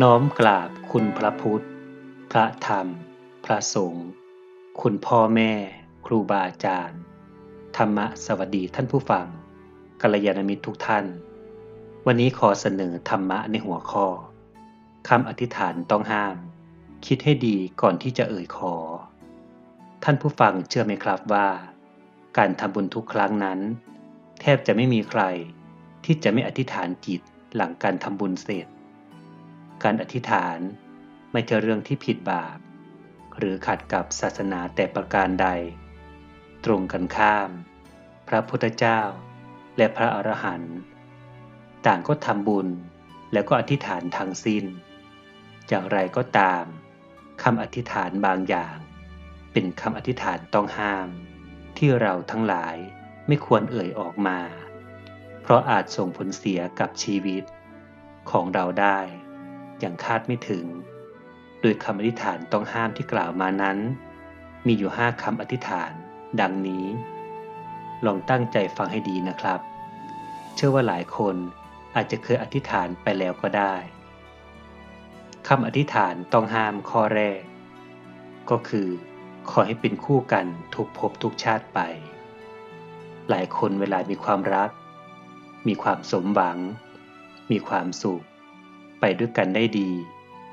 น้อมกราบคุณพระพุทธ พระธรรม พระสงฆ์ คุณพ่อแม่ ครูบาอาจารย์ ธรรมะสวัสดีท่านผู้ฟังกัลยาณมิตรทุกท่าน วันนี้ขอเสนอธรรมะในหัวข้อคำอธิษฐานต้องห้าม คิดให้ดีก่อนที่จะเอ่ยขอ ท่านผู้ฟังเชื่อไหมครับว่า การทำบุญทุกครั้งนั้น แทบจะไม่มีใครที่จะไม่อธิษฐานจิตหลังการทำบุญเสร็จ การอธิษฐานไม่ใช่เรื่องที่ผิดบาป หรือขัดกับศาสนาแต่ประการใด ตรงกันข้าม พระพุทธเจ้า และพระอรหันต์ต่างก็ทำบุญแล้วก็อธิษฐานทั้งสิ้น อย่างไรก็ตามคำอธิษฐานบางอย่าง เป็นคำอธิษฐานต้องห้าม ที่เราทั้งหลายไม่ควรเอ่ยออกมา เพราะอาจส่งผลเสียกับชีวิตของเราได้ อย่างคาดไม่ถึง โดยคำอธิษฐานต้องห้ามที่กล่าวมานั้น มีอยู่ห้าคำอธิษฐาน ดังนี้ ลองตั้งใจฟังให้ดีนะครับ เชื่อว่าหลายคนอาจจะเคยอธิษฐานไปแล้วก็ได้คำอธิษฐานต้องห้ามข้อแรก ก็คือ ขอให้เป็นคู่กันทุกภพทุกชาติไป หลายคนเวลามีความรัก มีความสมหวัง มีความสุข ไปด้วยกันได้ดี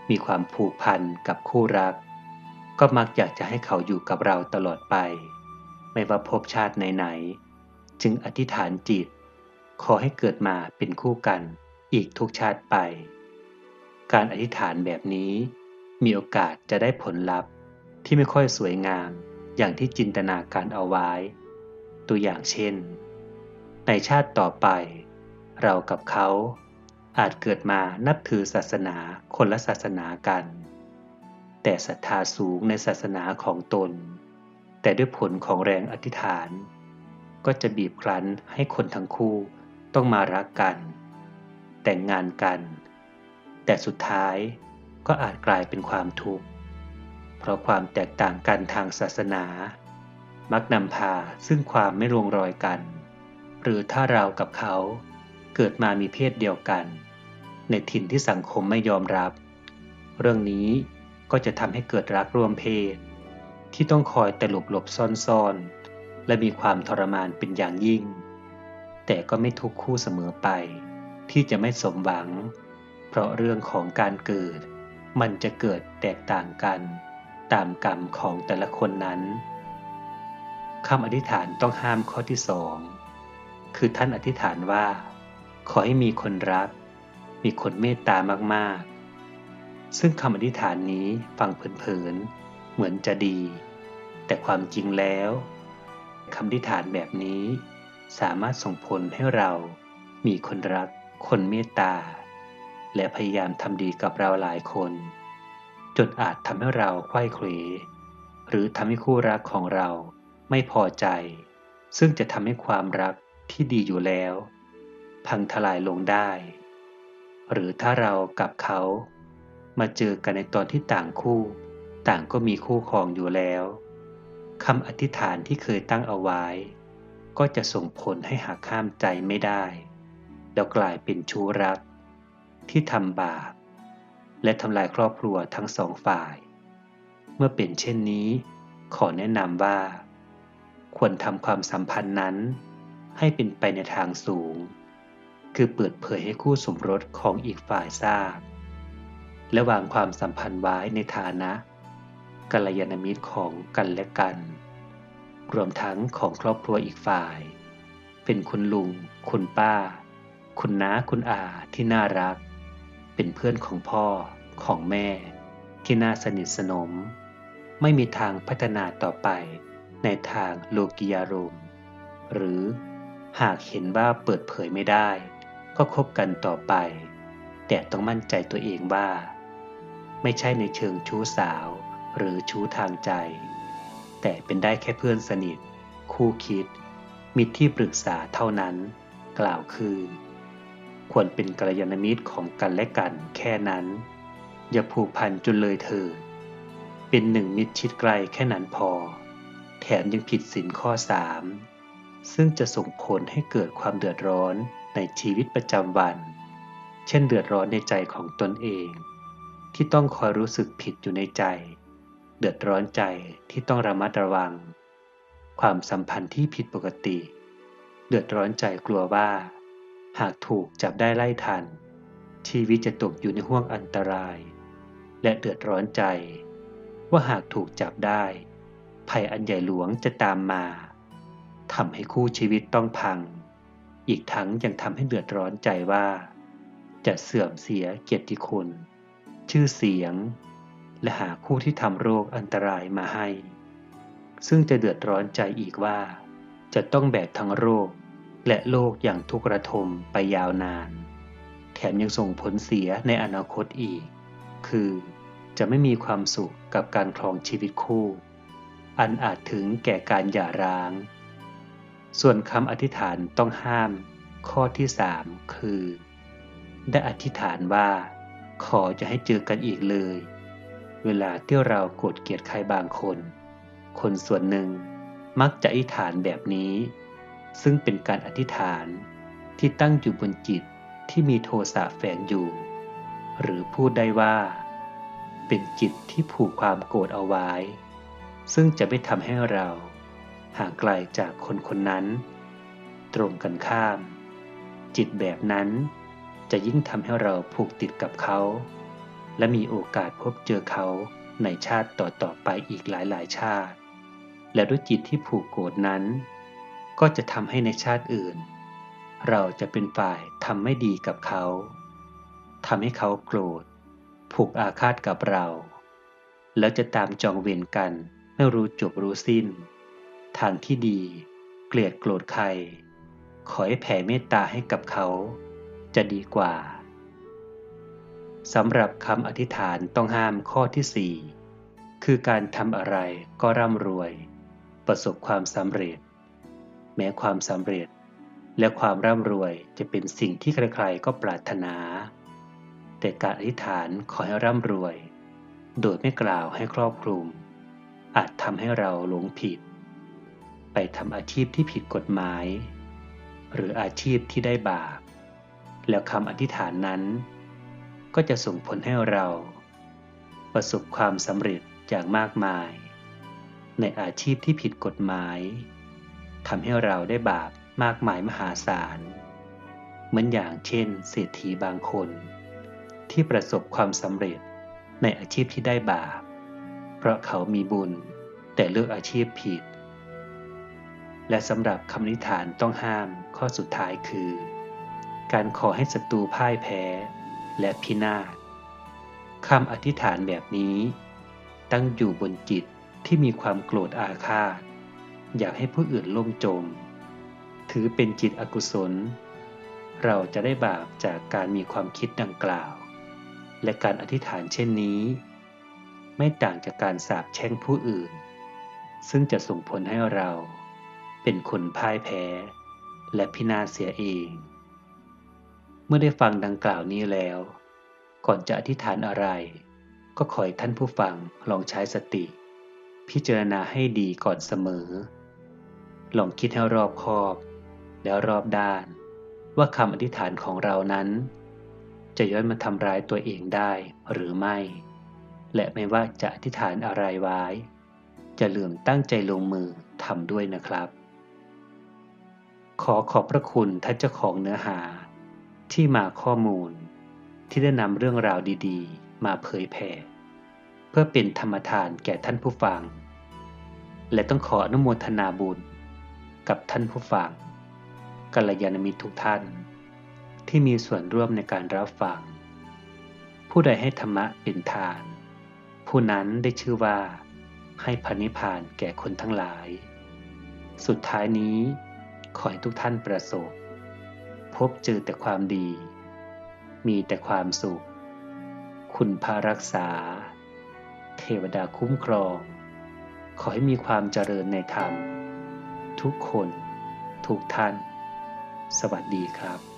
มีความผูกพันกับคู่รัก ก็มักอยากจะให้เขาอยู่กับเราตลอดไป ไม่ว่าภพชาติไหนๆจึงอธิษฐานจิต ขอให้เกิดมาเป็นคู่กันอีกทุกชาติไป การอธิษฐานแบบนี้ มีโอกาสจะได้ผลลัพธ์ที่ไม่ค่อยสวยงามอย่างที่จินตนาการเอาไว้ ตัวอย่างเช่น ในชาติต่อไป เรากับเขา อาจเกิดมานับถือศาสนาคนละศาสนากัน แต่ศรัทธาสูงในศาสนาของตน แต่ด้วยผลของแรงอธิษฐาน ก็จะบีบครั้นให้คนทั้งคู่ต้องมารักกัน แต่งงานกัน แต่สุดท้ายก็อาจกลายเป็นความทุกข์ เพราะความแตกต่างกันทางศาสนา มักนำพาซึ่งความไม่ลงรอยกัน หรือถ้าเรากับเขาเกิดมามีเพศเดียวกัน ในถิ่นที่สังคมไม่ยอมรับ เรื่องนี้ก็จะทำให้เกิดรักร่วมเพศ ที่ต้องคอยแต่หลบหลบซ่อนๆ และมีความทรมานเป็นอย่างยิ่ง แต่ก็ไม่ทุกคู่เสมอไป ที่จะไม่สมหวัง เพราะเรื่องของการเกิด มันจะเกิดแตกต่างกัน ตามกรรมของแต่ละคนนั้นคำอธิษฐานต้องห้ามข้อที่สองคือท่านอธิษฐานว่า ขอให้มีคนรัก มีคนเมตตามาก ๆ ซึ่งคำอธิษฐานนี้ฟังเผินๆ เหมือนจะดี แต่ความจริงแล้วคำอธิษฐานแบบนี้สามารถส่งผลให้เรามีคนรัก คนเมตตา และพยายามทำดีกับเราหลายคน จนอาจทำให้เราไข้เขวหรือทำให้คู่รักของเราไม่พอใจ ซึ่งจะทำให้ความรักที่ดีอยู่แล้ว พังทลายลงได้ หรือถ้าเรากับเขา มาเจอกันในตอนที่ต่างคู่ ต่างก็มีคู่ครองอยู่แล้วคำอธิษฐานที่เคยตั้งเอาไว้ ก็จะส่งผลให้หักข้ามใจไม่ได้ แล้วกลายเป็นชู้รัก ที่ทำบาปและทำลายครอบครัวทั้งสองฝ่าย เมื่อเป็นเช่นนี้ขอแนะนำว่า ควรทำความสัมพันธ์นั้น ให้เป็นไปในทางสูง คือเปิดเผยให้คู่สมรสของอีกฝ่ายทราบ และวางความสัมพันธ์ไว้ในฐานะกัลยาณมิตรของกันและกัน รวมทั้งของครอบครัวอีกฝ่าย เป็นคุณลุง คุณป้า คุณน้าคุณอาที่น่ารัก เป็นเพื่อนของพ่อของแม่ ที่น่าสนิทสนม ไม่มีทางพัฒนาต่อไปในทางโลกิยารมหรือหากเห็นว่าเปิดเผยไม่ได้ ก็คบกันต่อไป แต่ต้องมั่นใจตัวเองว่า ไม่ใช่ในเชิงชู้สาว หรือชู้ทางใจ แต่เป็นได้แค่เพื่อนสนิท คู่คิด มิตรที่ปรึกษาเท่านั้น กล่าวคือ ควรเป็นกัลยาณมิตรของกันและกันแค่นั้น อย่าผูกพันจนเลยเธอ เป็นหนึ่งมิตรชิดไกลแค่นั้นพอ แถมยังผิดสินข้อสามซึ่งจะส่งผลให้เกิดความเดือดร้อน ในชีวิตประจำวัน เช่นเดือดร้อนในใจของตนเอง ที่ต้องคอยรู้สึกผิดอยู่ในใจ เดือดร้อนใจที่ต้องระมัดระวัง ความสัมพันธ์ที่ผิดปกติ เดือดร้อนใจกลัวว่า หากถูกจับได้ไล่ทัน ชีวิตจะตกอยู่ในห่วงอันตราย และเดือดร้อนใจ ว่าหากถูกจับได้ ภัยอันใหญ่หลวงจะตามมาทำให้คู่ชีวิตต้องพัง อีกทั้งยังทำให้เดือดร้อนใจว่า จะเสื่อมเสียเกียรติคุณ ชื่อเสียง และหาคู่ที่ทำโรคอันตรายมาให้ ซึ่งจะเดือดร้อนใจอีกว่า จะต้องแบกทั้งโรค และโรคอย่างทุกระทมไปยาวนาน แถมยังส่งผลเสียในอนาคตอีก คือจะไม่มีความสุขกับการครองชีวิตคู่ อันอาจถึงแก่การหย่าร้าง ส่วนคำอธิษฐานต้องห้าม ข้อที่สามคือ ได้อธิษฐานว่า ขอจะให้เจอกันอีกเลย เวลาที่เราโกรธเกลียดใครบางคน คนส่วนหนึ่งมักจะอธิษฐานแบบนี้ ซึ่งเป็นการอธิษฐานที่ตั้งอยู่บนจิตที่มีโทสะแฝงอยู่ หรือพูดได้ว่า เป็นจิตที่ผูกความโกรธเอาไว้ ซึ่งจะไม่ทำให้เรา ห่างไกลจากคนคนนั้น ตรงกันข้าม จิตแบบนั้นจะยิ่งทำให้เราผูกติดกับเขา และมีโอกาสพบเจอเขาในชาติต่อๆไปอีกหลายๆชาติ และด้วยจิตที่ผูกโกรธนั้น ก็จะทำให้ในชาติอื่น เราจะเป็นฝ่ายทำไม่ดีกับเขาทำให้เขาโกรธผูกอาฆาตกับเรา แล้วจะตามจองเวรกันไม่รู้จบรู้สิ้น ทางที่ดี เกลียดโกรธใคร ขอให้แผ่เมตตาให้กับเขา จะดีกว่าสำหรับคำอธิษฐานต้องห้ามข้อที่สี่คือการทำอะไรก็ร่ำรวย ประสบความสำเร็จ แม้ความสำเร็จ และความร่ำรวยจะเป็นสิ่งที่ใครๆก็ปรารถนา แต่การอธิษฐานขอให้ร่ำรวย โดยไม่กล่าวให้ครอบคลุม อาจทำให้เราหลงผิด ไปทำอาชีพที่ผิดกฎหมาย หรืออาชีพที่ได้บาป แล้วคำอธิษฐานนั้น ก็จะส่งผลให้เรา ประสบความสำเร็จอย่างมากมาย ในอาชีพที่ผิดกฎหมายทำให้เราได้บาปมากมายมหาศาล เหมือนอย่างเช่น เศรษฐีบางคน ที่ประสบความสำเร็จในอาชีพที่ได้บาป เพราะเขามีบุญแต่เลือกอาชีพผิด และสำหรับคำนิฐานต้องห้ามข้อสุดท้ายคือ การขอให้ศัตรูพ่ายแพ้และพินาศคำอธิษฐานแบบนี้ ตั้งอยู่บนจิตที่มีความโกรธอาฆาต อยากให้ผู้อื่นล่มจม ถือเป็นจิตอกุศล เราจะได้บาปจากการมีความคิดดังกล่าว และการอธิษฐานเช่นนี้ ไม่ต่างจากการสาปแช่งผู้อื่น ซึ่งจะส่งผลให้เรา เป็นคนพ่ายแพ้ และพินาศเสียเอง เมื่อได้ฟังดังกล่าวนี้แล้ว ก่อนจะอธิษฐานอะไร ก็ขอให้ท่านผู้ฟังลองใช้สติ พิจารณาให้ดีก่อนเสมอ ลองคิดให้รอบคอบ แล้วรอบด้าน ว่าคำอธิษฐานของเรานั้น จะย้อนมาทำร้ายตัวเองได้หรือไม่ และไม่ว่าจะอธิษฐานอะไรไว้จะลืมตั้งใจลงมือทำด้วยนะครับ ขอขอบพระคุณท่านเจ้าของเนื้อหา ที่มาข้อมูล ที่ได้นำเรื่องราวดีๆ มาเผยแผ่ เพื่อเป็นธรรมทานแก่ท่านผู้ฟัง และต้องขออนุโมทนาบุญ กับท่านผู้ฟังกัลยาณมิตรทุกท่าน ที่มีส่วนร่วมในการรับฟัง ผู้ใดให้ธรรมะเป็นทาน ผู้นั้นได้ชื่อว่าให้พันิพานแก่คนทั้งหลาย สุดท้ายนี้ ขอให้ทุกท่านประสบ พบเจอแต่ความดี มีแต่ความสุข คุณพารักษา เทวดาคุ้มครอง ขอให้มีความเจริญในธรรม ทุกคน ทุกท่าน สวัสดีครับ